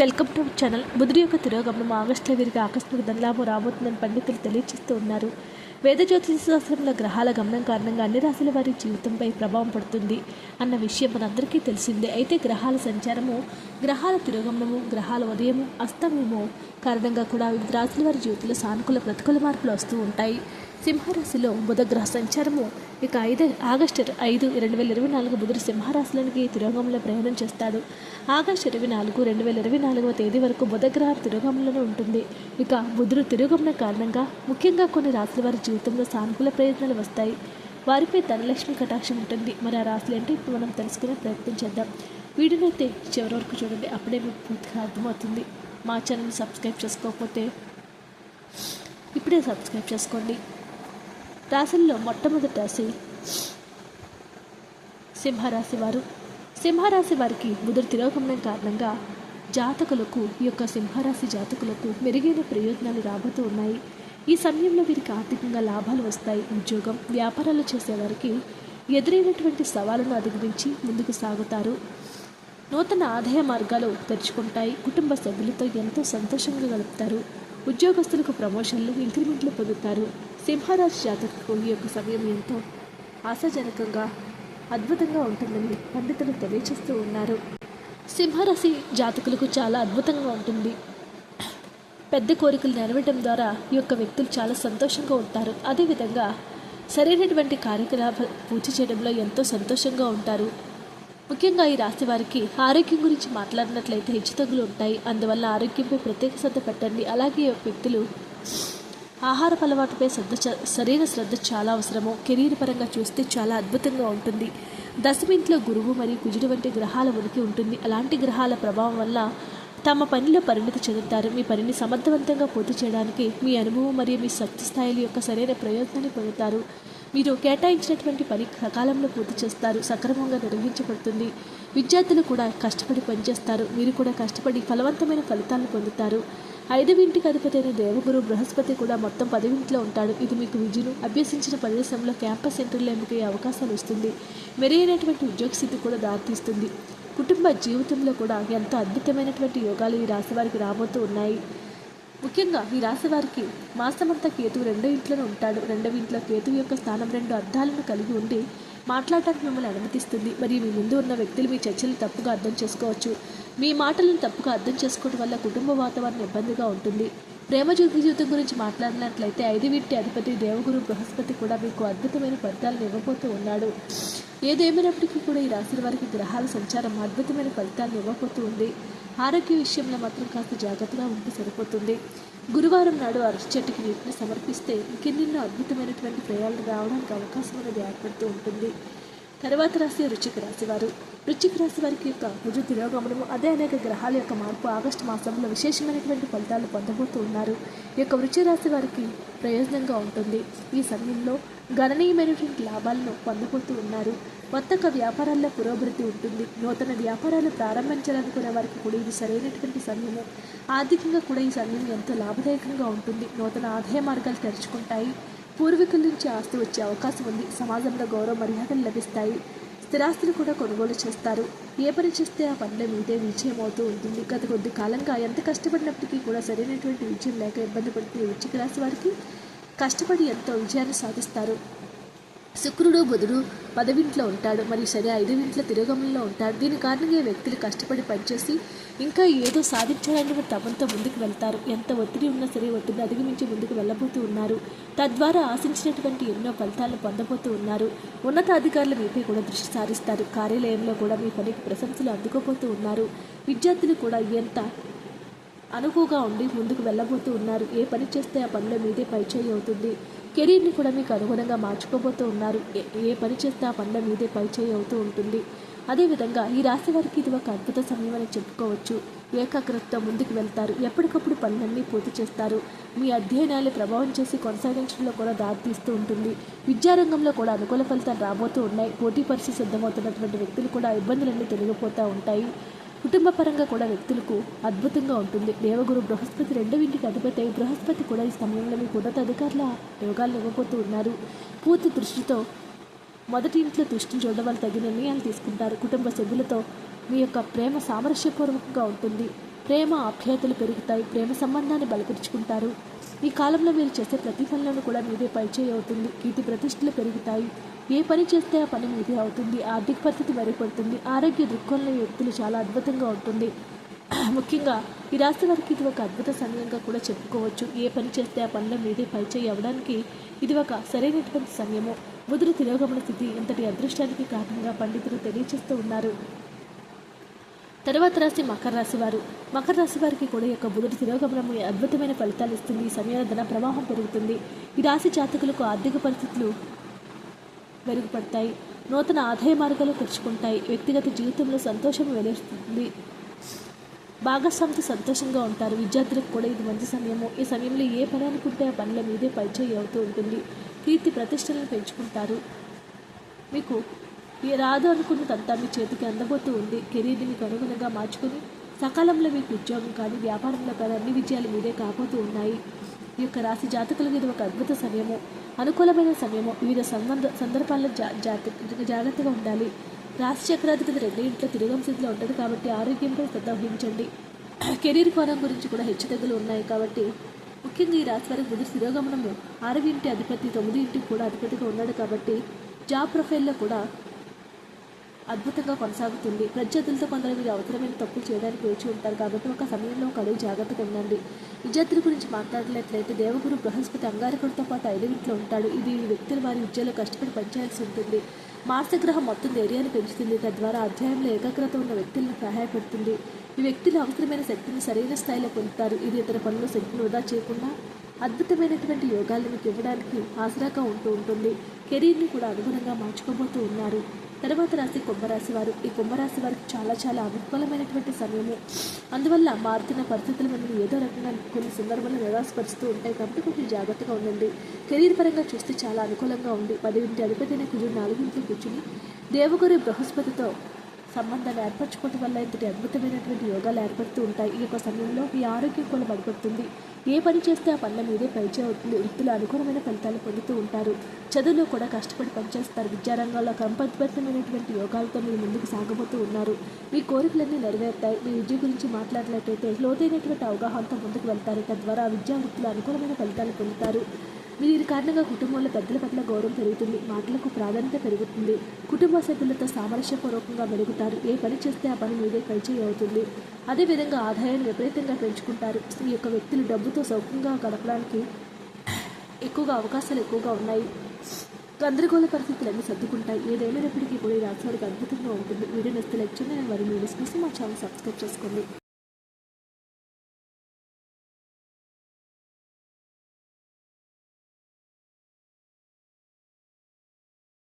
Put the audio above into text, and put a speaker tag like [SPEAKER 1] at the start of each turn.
[SPEAKER 1] Welcome to channel. బుధుడి యొక్క తిరోగమనం ఆగస్టులో వీరికి ఆకస్మిక ధనలాభం రాబోతుందని పండితులు తెలియజేస్తూ ఉన్నారు. వేద జ్యోతిష శాస్త్రంలో గ్రహాల గమనం కారణంగా అన్ని రాశుల వారి జీవితంపై ప్రభావం పడుతుంది అన్న విషయం మనందరికీ తెలిసిందే. అయితే గ్రహాల సంచారము గ్రహాల తిరోగమనము గ్రహాల ఉదయము అస్తమయము కారణంగా కూడా వివిధ రాశుల వారి జీవితంలో సానుకూల ప్రతికూల మార్పులు వస్తూ ఉంటాయి. సింహరాశిలో బుధగ్రహ సంచారము. ఇక ఐదు ఆగస్టు ఐదు రెండు వేల ఇరవై నాలుగు బుధుడు సింహరాశిలోనికి తిరోగంలో ప్రయాణం చేస్తాడు. ఆగస్టు ఇరవై నాలుగు రెండు వేల ఇరవై నాలుగవ తేదీ వరకు బుధగ్రహం తిరోగంలోనే ఉంటుంది. ఇక బుధుడు తిరోగమనం కారణంగా ముఖ్యంగా కొన్ని రాశుల వారి జీవితంలో సానుకూల ప్రయత్నాలు వస్తాయి. వారిపై ధనలక్ష్మి కటాక్షం ఉంటుంది. మరి ఆ రాశులు ఏంటి? ఇప్పుడు మనం తెలుసుకునే ప్రయత్నం చేద్దాం. వీడియోనైతే చివరి వరకు చూడండి. అప్పుడే మీకు పూర్తిగా అర్థమవుతుంది. మా ఛానల్ సబ్స్క్రైబ్ చేసుకోకపోతే ఇప్పుడే సబ్స్క్రైబ్ చేసుకోండి. రాశుల్లో మొట్టమొదటి రాశి సింహరాశి వారు. సింహరాశి వారికి బుధుడు తిరోగమనం కారణంగా జాతకులకు ఈ యొక్క సింహరాశి జాతకులకు మెరుగైన ప్రయోజనాలు రాబోతూ ఉన్నాయి. ఈ సమయంలో వీరికి ఆర్థికంగా లాభాలు వస్తాయి. ఉద్యోగం వ్యాపారాలు చేసేవారికి ఎదురైనటువంటి సవాళ్ళను అధిగమించి ముందుకు సాగుతారు. నూతన ఆదాయ మార్గాలు తెరుచుకుంటాయి. కుటుంబ సభ్యులతో ఎంతో సంతోషంగా గడుపుతారు. ఉద్యోగస్తులకు ప్రమోషన్లు ఇంక్రిమెంట్లు పొందుతారు. సింహరాజ్ జాతకులకు ఈ యొక్క సమయం ఎంతో ఆశాజనకంగా అద్భుతంగా ఉంటుందని పండితులు తెలియచేస్తూ ఉన్నారు. సింహరాశి జాతకులకు చాలా అద్భుతంగా ఉంటుంది. పెద్ద కోరికలు నెరవేయడం ద్వారా ఈ యొక్క వ్యక్తులు చాలా సంతోషంగా ఉంటారు. అదేవిధంగా సరైనటువంటి కార్యకలాపాలు పూర్తి చేయడంలో ఎంతో సంతోషంగా ఉంటారు. ముఖ్యంగా ఈ రాశి వారికి ఆరోగ్యం గురించి మాట్లాడినట్లయితే హెచ్చుతగ్గులు ఉంటాయి. అందువల్ల ఆరోగ్యంపై ప్రత్యేక శ్రద్ధ పెట్టండి. అలాగే వ్యక్తులు ఆహార అలవాటుపై శ్రద్ధ చ- సరైన శ్రద్ధ చాలా అవసరము. కెరీర్ పరంగా చూస్తే చాలా అద్భుతంగా ఉంటుంది. దశమింట్లో గురువు మరియు కుజుడు వంటి గ్రహాల ఉనికి ఉంటుంది. అలాంటి గ్రహాల ప్రభావం వల్ల తమ పనిలో పరిణతి చెందుతారు. మీ పనిని సమర్థవంతంగా పూర్తి చేయడానికి మీ అనుభవం మరియు మీ శక్తి స్థాయిల యొక్క సరైన ప్రయోజనాన్ని పొందుతారు. మీరు కేటాయించినటువంటి పని సకాలంలో పూర్తి చేస్తారు. సక్రమంగా నిర్వహించబడుతుంది. విద్యార్థులు కూడా కష్టపడి పనిచేస్తారు. మీరు కూడా కష్టపడి ఫలవంతమైన ఫలితాలను పొందుతారు. ఐదవింటికి అధిపతి దేవగురు బృహస్పతి కూడా మొత్తం పదవింట్లో ఉంటాడు. ఇది మీకు విద్యను అభ్యసించిన ప్రదేశంలో క్యాంపస్ సెంటర్లో ఎంపికయ్యే అవకాశాలు ఇస్తుంది మెరుగైనటువంటి ఉద్యోగ స్థితి కూడా దారితీస్తుంది. కుటుంబ జీవితంలో కూడా ఎంతో అద్భుతమైనటువంటి యోగాలు ఈ రాశి వారికి రాబోతూ ఉన్నాయి. ముఖ్యంగా ఈ రాశి వారికి మాసమంతా కేతువు రెండో ఇంట్లోనే ఉంటాడు. రెండవ ఇంట్లో కేతువు యొక్క స్థానం రెండు అర్థాలను కలిగి ఉండి మాట్లాడటానికి మిమ్మల్ని అనుమతిస్తుంది. మరియు మీ ముందు ఉన్న వ్యక్తులు మీ చర్చలు తప్పుగా అర్థం చేసుకోవచ్చు. మీ మాటలను తప్పుగా అర్థం చేసుకోవడం వల్ల కుటుంబ వాతావరణం ఇబ్బందిగా ఉంటుంది. ప్రేమ జ్యోతి జీవితం గురించి మాట్లాడినట్లయితే ఐదు వీటి అధిపతి దేవగురు బృహస్పతి కూడా మీకు అద్భుతమైన ఫలితాలను ఇవ్వబోతూ ఉన్నాడు. ఏదేమైనప్పటికీ కూడా ఈ రాశుల వారికి గ్రహాల సంచారం అద్భుతమైన ఫలితాలను ఇవ్వబోతూ ఉంది. ఆరోగ్య విషయంలో మాత్రం కాస్త జాగ్రత్తగా ఉంటే సరిపోతుంది. గురువారం నాడు అరటి చెట్టుకి నీటిని సమర్పిస్తే ఇంకెన్నెన్నో అద్భుతమైనటువంటి ప్రయాణాలు రావడానికి అవకాశం అనేది ఏర్పడుతూ ఉంటుంది. తర్వాత రాశి రుచిక రాశి వారు. రుచిక రాశి వారికి యొక్క రుజు తిరోగమనము అదే అనేక గ్రహాల యొక్క మార్పు ఆగస్టు మాసంలో విశేషమైనటువంటి ఫలితాలు పొందబోతూ ఉన్నారు. ఈ యొక్క వృశ్చిక రాశి వారికి ప్రయోజనంగా ఉంటుంది. ఈ సమయంలో గణనీయమైనటువంటి లాభాలను పొందబోతూ ఉన్నారు. వర్తక వ్యాపారాల్లో పురోభివృద్ధి ఉంటుంది. నూతన వ్యాపారాలు ప్రారంభించాలనుకునే వారికి కూడా ఇది సరైనటువంటి సమయము. ఆర్థికంగా కూడా ఈ సమయం ఎంతో లాభదాయకంగా ఉంటుంది. నూతన ఆదాయ మార్గాలు తెరుచుకుంటాయి. పూర్వీకుల నుంచి ఆస్తి వచ్చే అవకాశం ఉంది. సమాజంలో గౌరవ మర్యాదలు లభిస్తాయి. స్థిరాస్తులు కూడా కొనుగోలు చేస్తారు. ఏ పని చేస్తే ఆ పనిలో మీదే విజయం అవుతూ ఉంటుంది. గత కొద్ది కాలంగా ఎంత కష్టపడినప్పటికీ కూడా సరైనటువంటి విజయం లేక ఇబ్బంది పడుతున్న వృశ్చిక రాశి వారికి కష్టపడి ఎంతో విజయాన్ని సాధిస్తారు. శుక్రుడు బుధుడు పదవింట్లో ఉంటాడు. మరియు సరే ఐదవింట్లో తిరోగమనంలో ఉంటాడు. దీని కారణంగా వ్యక్తులు కష్టపడి పనిచేసి ఇంకా ఏదో సాధించాలని తమంతో ముందుకు వెళ్తారు. ఎంత ఒత్తిడి ఉన్నా సరే ఒత్తిడిని అధిగమించి ముందుకు వెళ్ళబోతూ ఉన్నారు. తద్వారా ఆశించినటువంటి ఎన్నో ఫలితాలను పొందబోతూ ఉన్నారు. ఉన్నతాధికారులు మీపై కూడా దృష్టి సారిస్తారు. కార్యాలయంలో కూడా మీ పనికి ప్రశంసలు అందుకోబోతూ ఉన్నారు. విద్యార్థులు కూడా ఎంత అనుకుగా ఉండి ముందుకు వెళ్ళబోతూ ఉన్నారు. ఏ పని చేస్తే ఆ పనిలో మీదే పైచేయి అవుతుంది. కెరీర్ని కూడా మీకు అనుగుణంగా మార్చుకోబోతూ ఉన్నారు. ఏ- ఏ పని చేస్తే ఆ పనుల మీదే పైచేయి అవుతూ ఉంటుంది. అదేవిధంగా ఈ రాశి వారికి ఇది ఒక అద్భుత సమయం అని చెప్పుకోవచ్చు. ఏకాగ్రతతో ముందుకు వెళ్తారు. ఎప్పటికప్పుడు పనులన్నీ పూర్తి చేస్తారు. మీ అధ్యయనాలు ప్రభావం చేసి కొనసాగించడంలో కూడా దారితీస్తూ ఉంటుంది. విద్యారంగంలో కూడా అనుకూల ఫలితాలు రాబోతూ ఉన్నాయి. పోటీ పరిస్థితి సిద్ధమవుతున్నటువంటి వ్యక్తులు కూడా ఇబ్బందులన్నీ తొలగిపోతూ ఉంటాయి. కుటుంబపరంగా కూడా వ్యక్తులకు అద్భుతంగా ఉంటుంది. దేవగురు బృహస్పతి రెండవ ఇంటికి అధిపతి బృహస్పతి కూడా ఈ సమయంలో మీకు ఉన్నతాధికారుల యోగాలు ఇవ్వబోతూ ఉన్నారు. పూర్తి దృష్టితో మొదటి ఇంట్లో దృష్టిని చూడడం వల్ల తగిన నిర్ణయాలు తీసుకుంటారు. కుటుంబ సభ్యులతో మీ యొక్క ప్రేమ సామరస్యపూర్వకంగా ఉంటుంది. ప్రేమ ఆప్యాయతలు పెరుగుతాయి ప్రేమ సంబంధాన్ని బలపరుచుకుంటారు. ఈ కాలంలో మీరు చేసే ప్రతి కూడా మీదే పరిచయం అవుతుంది. కీర్తి ప్రతిష్టలు పెరుగుతాయి. ఏ పని చేస్తే ఆ పని మీదే అవుతుంది. ఆర్థిక పరిస్థితి మెరుగుపడుతుంది. ఆరోగ్య దృక్కోణంలో వ్యక్తులు చాలా అద్భుతంగా ఉంటుంది. ముఖ్యంగా ఈ రాశి వారికి ఇది ఒక అద్భుత సమయంగా కూడా చెప్పుకోవచ్చు. ఏ పని చేస్తే ఆ పనిలో మీదే పరిచయం అవ్వడానికి ఇది ఒక సరైనటువంటి సమయము. బుధుడు తిరోగమన స్థితి ఇంతటి అదృష్టానికి కారణంగా పండితులు తెలియచేస్తూ ఉన్నారు. తర్వాత రాశి మకర రాశి వారు. మకర రాశి వారికి కూడా యొక్క బుధుడు తిరోగమనము అద్భుతమైన ఫలితాలు ఇస్తుంది. ఈ సమయంలో ధన ప్రవాహం పెరుగుతుంది. ఈ రాశి జాతకులకు ఆర్థిక పరిస్థితులు మెరుగుపడతాయి. నూతన ఆదాయ మార్గాలు తెరుచుకుంటాయి. వ్యక్తిగత జీవితంలో సంతోషం వెలుస్తుంది భాగస్వామితో సంతోషంగా ఉంటారు. విద్యార్థులకు కూడా ఇది మంచి సమయము. ఈ సమయంలో ఏ పని అనుకుంటే ఆ పనుల మీదే పరిచయం అవుతూ ఉంటుంది. కీర్తి ప్రతిష్టలను పెంచుకుంటారు. మీకు ఏ రాదు అనుకున్నదంతా మీ చేతికి అందబోతూ ఉంది. కెరీర్ని మీకు అనుగుణంగా మార్చుకుని సకాలంలో మీకు ఉద్యోగం కానీ వ్యాపారంలో కానీ అన్ని విజయాలు మీదే కాబోతూ ఉన్నాయి. ఈ యొక్క రాశి జాతకులకు ఇది ఒక అద్భుత సమయము. అనుకూలమైన సమయము. వివిధ సంబంధ సందర్భాల్లో జా జాత జాగ్రత్తగా ఉండాలి. రాశి చక్రాధిపతి రెండు ఇంట్లో తిరగం స్థితిలో ఉంటుంది కాబట్టి ఆరోగ్యంపై శ్రద్ధ వహించండి. కెరీర్ కోణం గురించి కూడా హెచ్చుతగ్గులు ఉన్నాయి కాబట్టి ముఖ్యంగా ఈ రాశి వారికి బుధుడు తిరోగమనము. ఆరవ ఇంటి అధిపతి తొమ్మిది ఇంటికి కూడా అధిపతిగా ఉన్నాడు కాబట్టి జాబ్ ప్రొఫైల్లో కూడా అద్భుతంగా కొనసాగుతుంది. ప్రత్యర్థులతో కొందరు మీరు అవసరమైన తప్పులు చేయడానికి వేచి ఉంటారు కాబట్టి ఒక సమయంలో ఒక అడుగు జాగ్రత్తగా ఉండండి. విద్యార్థుల గురించి మాట్లాడినట్లయితే దేవగురు బృహస్పతి అంగారకుడితో పాటు ఐదు ఇంట్లో ఉంటాడు. ఇది ఈ వ్యక్తులు వారి విద్యలో కష్టపడి పనిచేయాల్సి ఉంటుంది. మార్సగ్రహం మొత్తం ధైర్యాన్ని పెంచుతుంది. తద్వారా అధ్యాయంలో ఏకాగ్రత ఉన్న వ్యక్తులను సహాయపడుతుంది. ఈ వ్యక్తులు అవసరమైన శక్తిని సరైన స్థాయిలో పొందుతారు. ఇది ఇతర పనులు శక్తిని వృధా చేయకుండా అద్భుతమైనటువంటి యోగాలను మీకు ఇవ్వడానికి ఆసరాగా ఉంటూ ఉంటుంది. కెరీర్ని కూడా అనుగుణంగా మార్చుకోబోతూ ఉన్నారు. తర్వాత రాశి కుంభరాశి వారు. ఈ కుంభరాశి వారికి చాలా చాలా అనుకూలమైనటువంటి సమయము. అందువల్ల మారుతున్న పరిస్థితులు మిమ్మల్ని ఏదో రకంగా కొన్ని సందర్భాలు నిరాశపరుస్తూ ఉంటాయి కాబట్టి కొంచెం జాగ్రత్తగా ఉండండి. కెరీర్ పరంగా చూస్తే చాలా అనుకూలంగా ఉంది. పదింటి అధిపతి అయిన కుజుడు నాలుగింట్లో కూర్చుని దేవగురి బృహస్పతితో సంబంధాలు ఏర్పరచుకోవడం వల్ల ఇంతటి అద్భుతమైనటువంటి యోగాలు ఏర్పడుతూ ఉంటాయి. ఈ యొక్క సమయంలో మీ ఆరోగ్యం కూడా బలపడుతుంది. ఏ పని చేస్తే ఆ పనుల మీదే పైచే అవుతుంది వృత్తులు అనుకూలమైన ఫలితాలు పొందుతూ ఉంటారు. చదువులో కూడా కష్టపడి పనిచేస్తారు. విద్యారంగంలో క్రమబద్ధమైనటువంటి యోగాలతో మీరు ముందుకు సాగబోతూ ఉన్నారు. మీ కోరికలన్నీ నెరవేరుతాయి. మీ విద్య గురించి మాట్లాడినట్లయితే లోతైనటువంటి అవగాహనతో ముందుకు వెళ్తారు. తద్వారా విద్యా వృత్తులు అనుకూలమైన ఫలితాలు పొందుతారు. దీని కారణంగా కుటుంబంలో పెద్దల పట్ల గౌరవం పెరుగుతుంది మాటలకు ప్రాధాన్యత పెరుగుతుంది. కుటుంబ సభ్యులతో సామరస్యపూర్వకంగా పెరుగుతారు ఏ పని చేస్తే ఆ పని మీదే పరిచయం అవుతుంది. అదేవిధంగా ఆదాయాన్ని విపరీతంగా పెంచుకుంటారు. ఈ యొక్క వ్యక్తులు డబ్బుతో సౌఖ్యంగా గడపడానికి ఎక్కువగా అవకాశాలు ఎక్కువగా ఉన్నాయి. గందరగోళ పరిస్థితులన్నీ సర్దుకుంటాయి. ఏదేమైనప్పటికీ కూడా ఈ రాశి వారికి అద్భుతంగా ఉంటుంది. వీడియో నచ్చితే లెక్చర్ చేయండి. నేను మరి వీడియోస్ కోసం మా ఛానల్ సబ్స్క్రైబ్ చేసుకోండి.